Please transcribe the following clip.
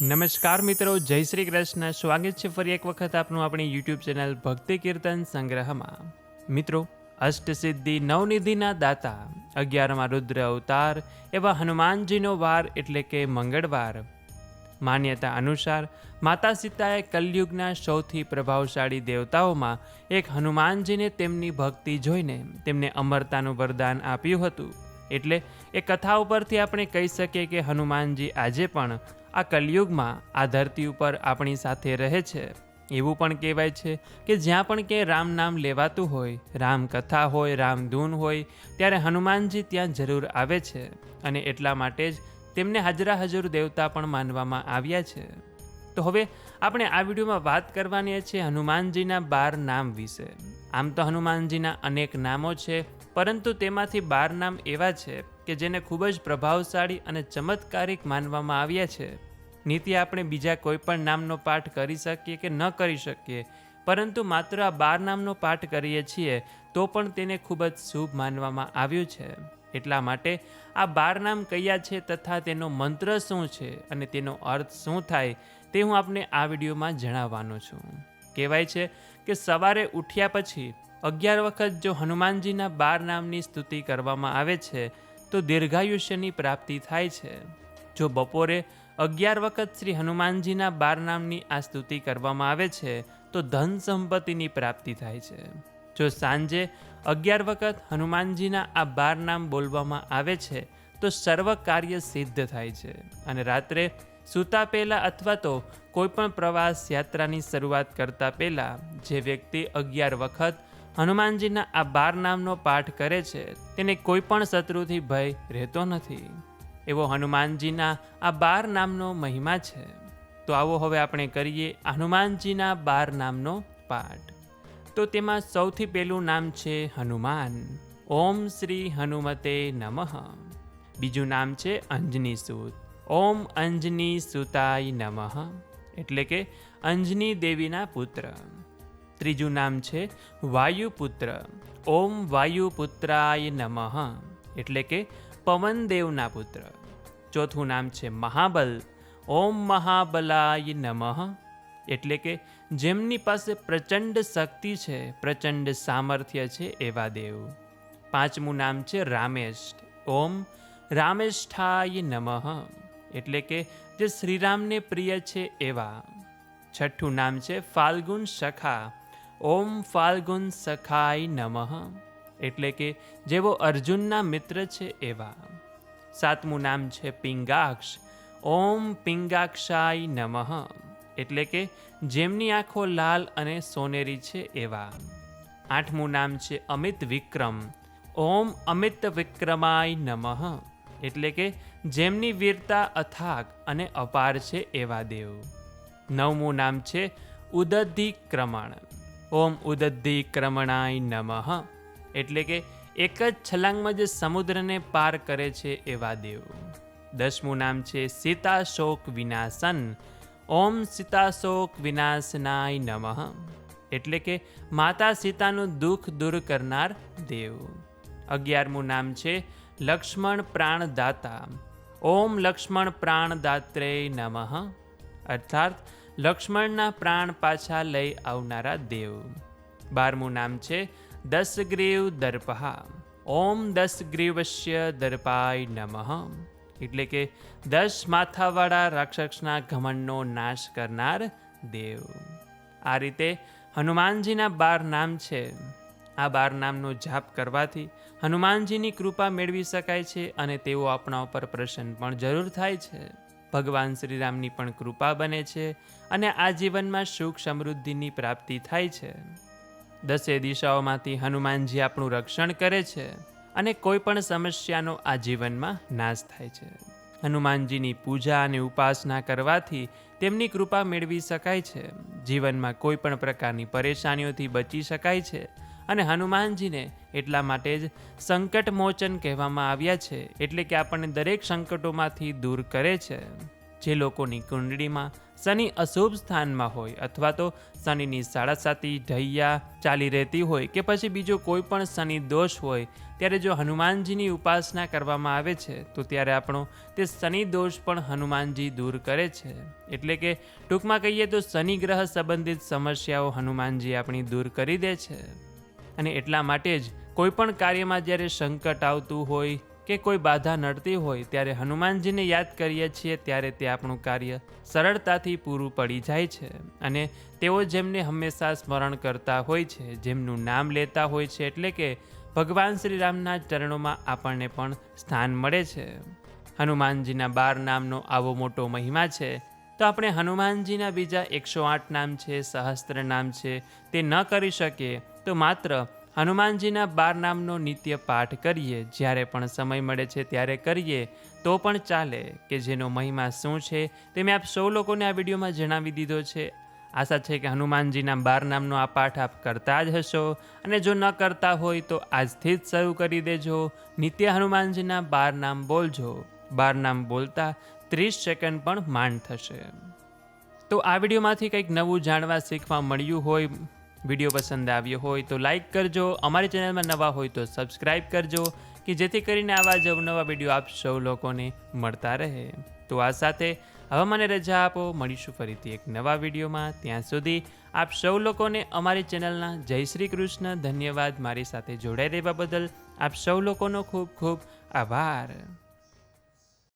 નમસ્કાર મિત્રો, જય શ્રી કૃષ્ણ. સ્વાગત છે ફરી એક વખત આપનું આપણી યુટ્યુબ ચેનલ ભક્તિ કીર્તન સંગ્રહમાં. મિત્રો, અષ્ટસિદ્ધિ નવનિધિના દાતા, અગિયારમાં રુદ્ર અવતાર, એવા હનુમાનજીનો વાર એટલે કે મંગળવાર. માન્યતા અનુસાર માતા સીતાએ કલયુગના સૌથી પ્રભાવશાળી દેવતાઓમાં એક હનુમાનજીને તેમની ભક્તિ જોઈને તેમને અમરતાનું વરદાન આપ્યું હતું. એટલે એ કથા ઉપરથી આપણે કહી શકીએ કે હનુમાનજી આજે પણ આ કલયુગમાં આ ધરતી ઉપર આપણી સાથે રહે છે. એવું પણ કહેવાય છે કે જ્યાં પણ કે રામ નામ લેવાતું હોય, રામ કથા હોય રામધૂન હોય, ત્યારે હનુમાનજી ત્યાં જરૂર આવે છે અને એટલા માટે જ તેમને હાજરા હજુર દેવતા પણ માનવામાં આવ્યા છે. તો હવે આપણે આ વિડીયોમાં વાત કરવાની છે હનુમાનજીના બાર નામ વિશે. આમ તો હનુમાનજીના અનેક નામો છે, પરંતુ તેમાંથી બાર નામ એવા છે કે જેને ખૂબ જ પ્રભાવશાળી અને ચમત્કારિક માનવામાં આવ્યા છે. નીતિ આપણે બીજા કોઈ પણ નામનો પાઠ કરી શકીએ કે ન કરી શકીએ. પરંતુ માત્ર આ બાર નામનો પાઠ કરીએ છીએ, તો પણ તેને ખૂબ જ શુભ માનવામાં આવ્યું છે. એટલા માટે આ બાર નામ કયા છે તથા તેનો મંત્ર શું છે અને તેનો અર્થ શું થાય, તે હું આપને આ વિડીયોમાં જણાવવાનો છું. કહેવાય છે કે સવારે ઉઠ્યા પછી અગિયાર વખત જો હનુમાનજીના બાર નામની સ્તુતિ કરવામાં આવે છે, તો દીર્ઘાયુષ્યની પ્રાપ્તિ થાય છે. જો બપોરે અગિયાર વખત શ્રી હનુમાનજીના બાર નામની આ સ્તુતિ કરવામાં આવે છે, તો ધન સંપત્તિની પ્રાપ્તિ થાય છે. જો સાંજે અગિયાર વખત હનુમાનજીના આ બાર નામ બોલવામાં આવે છે, તો સર્વ કાર્ય સિદ્ધ થાય છે. અને રાત્રે સૂતા પહેલાં અથવા તો કોઈ પણ પ્રવાસ યાત્રાની શરૂઆત કરતા પહેલાં જે વ્યક્તિ અગિયાર વખત હનુમાનજીના આ બાર નામનો પાઠ કરે છે, તેને કોઈ પણ શત્રુથી ભય રહેતો નથી. એવો હનુમાનજીના આ બાર નામનો મહિમા છે. તો આવો હવે આપણે કરીએ હનુમાનજીના બાર નામનો પાઠ. તો તેમાં સૌથી પહેલું નામ છે હનુમાન. ઓમ શ્રી હનુમતે નમઃ. બીજું નામ છે અંજની સૂત ઓમ અંજની સુતાય નમઃ. એટલે કે અંજની દેવીના પુત્ર. ત્રીજું નામ છે વાયુપુત્ર. ઓમ વાયુપુત્રાય નમઃ. એટલે કે પવનદેવના પુત્ર. ચોથું નામ છે મહાબલ. ઓમ મહાબલાય નમઃ. એટલે કે જેમની પાસે પ્રચંડ શક્તિ છે, પ્રચંડ સામર્થ્ય છે એવા દેવ. પાંચમું નામ છે રામેશ ઓમ રામેષ્ઠાય નમઃ. એટલે કે જે શ્રીરામને પ્રિય છે એવા. છઠ્ઠું નામ છે ફાલ્ગુન સખા. ઓમ ફાલ્ગુન સખાય નમઃ. એટલે કે જેવો અર્જુનના મિત્ર છે એવા. સાતમું નામ છે પિંગાક્ષ. ઓમ પિંગાક્ષાય નમઃ. એટલે કે જેમની આંખો લાલ અને સોનેરી છે એવા. આઠમું નામ છે અમિત વિક્રમ. ઓમ અમિત વિક્રમાય નમઃ. એટલે કે જેમની વીરતા અથાગ અને અપાર છે એવા દેવ. નવમું નામ છે ઉદધિક્રમણ. ઓમ ઉદધિક્રમણાય નમઃ. એટલે કે એક જ છલાંગમાં જે સમુદ્રને પાર કરે છે એવા દેવ. દસમું નામ છે સીતાશોક વિનાશન. ઓમ સીતાશોક વિનાશનાય નમઃ. એટલે કે માતા સીતાનું દુઃખ દૂર કરનાર દેવ. અગિયારમું નામ છે લક્ષ્મણ પ્રાણદાતા. ઓમ લક્ષ્મણ પ્રાણદાત્રે નમઃ. અર્થાત લક્ષ્મણના પ્રાણ પાછા લઈ આવનારા દેવ. બારમું નામ છે દસગ્રીવ દર્પહા ઓમ દસગ્રીવશ્ય દર્પાય નમઃ એટલે કે દસ માથાવાળા રાક્ષસના ઘમંડનો નાશ કરનાર દેવ। આ રીતે હનુમાનજીના બાર નામ છે। આ બાર નામનો જાપ કરવાથી હનુમાનજીની કૃપા મેળવી શકાય છે અને તેઓ આપણા ઉપર પ્રસન્ન પણ જરૂર થાય છે। ભગવાન શ્રીરામની પણ કૃપા બને છે અને આ જીવનમાં સુખ સમૃદ્ધિની પ્રાપ્તિ થાય છે। દસે દિશાઓમાંથી હનુમાનજી આપણું રક્ષણ કરે છે અને કોઈ પણ સમસ્યાનો આ જીવનમાં નાશ થાય છે. હનુમાનજીની પૂજા અને ઉપાસના કરવાથી તેમની કૃપા મેળવી શકાય છે. જીવનમાં કોઈ પણ પ્રકારની પરેશાનીઓથી બચી શકાય છે અને હનુમાનજીને એટલા માટે જ સંકટ મોચન કહેવામાં આવ્યા છે એટલે કે આપણને દરેક સંકટોમાંથી દૂર કરે છે. જે લોકોની કુંડળીમાં શનિ અશુભ સ્થાનમાં હોય અથવા તો શનિની સાડાસાતી ઢૈયા ચાલી રહેતી હોય કે પછી બીજો કોઈ પણ શનિ દોષ હોય, ત્યારે જો હનુમાનજીની ઉપાસના કરવામાં આવે છે, તો ત્યારે આપણો તે શનિ દોષ પણ હનુમાનજી દૂર કરે છે. એટલે કે ટૂંકમાં કહીએ તો શનિ ગ્રહ સંબંધિત સમસ્યાઓ હનુમાનજી આપણી દૂર કરી દે છે. અને એટલા માટે જ કોઈ પણ કાર્યમાં જ્યારે સંકટ આવતું હોય કે કોઈ બાધા નડતી હોય ત્યારે હનુમાનજીને યાદ કરીએ છીએ ત્યારે તે આપણું કાર્ય સરળતાથી પૂરું પડી જાય છે. અને તેઓ જેમને હંમેશા સ્મરણ કરતા હોય છે, જેમનું નામ લેતા હોય છે, એટલે કે ભગવાન શ્રી રામના ચરણોમાં આપણને પણ સ્થાન મળે છે. હનુમાનજીના બાર નામનો આવો મોટો મહિમા છે. તો આપણે હનુમાનજીના બીજા એકસો આઠ નામ છે, સહસ્ત્ર નામ છે, તે ન કરી શકીએ તો માત્ર હનુમાનજીના બાર નામનો નિત્ય પાઠ કરીએ, જ્યારે પણ સમય મળે છે ત્યારે કરીએ, તો પણ ચાલે કે જેનો મહિમા શું છે તે મેં આપ સૌ લોકોને આ વિડીયોમાં જણાવી દીધો છે. આશા છે કે હનુમાનજીના બાર નામનો આ પાઠ આપ કરતા જ હશો અને જો ન કરતા હોય તો આજથી જ શરૂ કરી દેજો. નિત્ય હનુમાનજીના બાર નામ બોલજો. બાર નામ બોલતા ત્રીસ સેકન્ડ પણ માંડ થશે. તો આ વિડીયોમાંથી કંઈક નવું જાણવા, શીખવા મળ્યું હોય વીડિયો પસંદ આવ્યો હોય તો લાઈક કરજો. અમારી ચેનલમાં નવા હોય તો સબસ્ક્રાઈબ કરજો કે જેથી કરીને આવા જ નવા વીડિયો આપ સૌ લોકોને મળતા રહે. તો આ સાથે હવે મને રજા આપો. મળીશું ફરીથી એક નવા વિડીયોમાં. ત્યાં સુધી આપ સૌ લોકોને અમારી ચેનલના જય શ્રી કૃષ્ણ. ધન્યવાદ. મારી સાથે જોડાઈ રહેવા બદલ આપ સૌ લોકોનો ખૂબ ખૂબ આભાર.